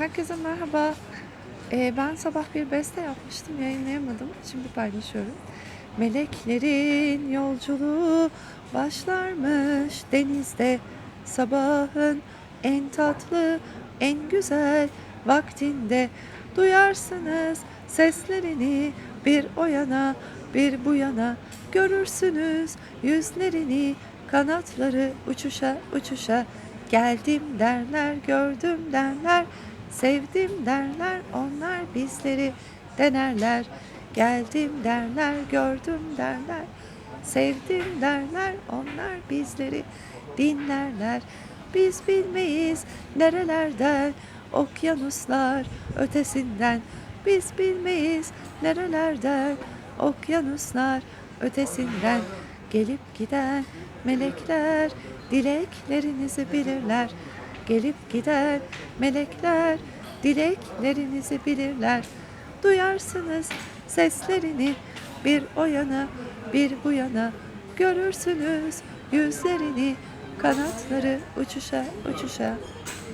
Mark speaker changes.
Speaker 1: Herkese merhaba. Ee, ben sabah bir beste yapmıştım, yayınlayamadım. Şimdi paylaşıyorum. Meleklerin yolculuğu başlarmış denizde. Sabahın en tatlı, en güzel vaktinde duyarsınız seslerini bir o yana, bir bu yana. Görürsünüz yüzlerini, kanatları uçuşa uçuşa. Geldim derler, gördüm derler, sevdim derler, onlar bizleri denerler. Geldim derler, gördüm derler, sevdim derler, onlar bizleri dinlerler. Biz bilmeyiz nerelerden, okyanuslar ötesinden. Biz bilmeyiz nerelerden, okyanuslar ötesinden. Gelip giden melekler dileklerinizi bilirler. Gelip giden melekler dileklerinizi bilirler. Duyarsınız seslerini bir o yana bir bu yana. Görürsünüz yüzlerini kanatları uçuşa uçuşa.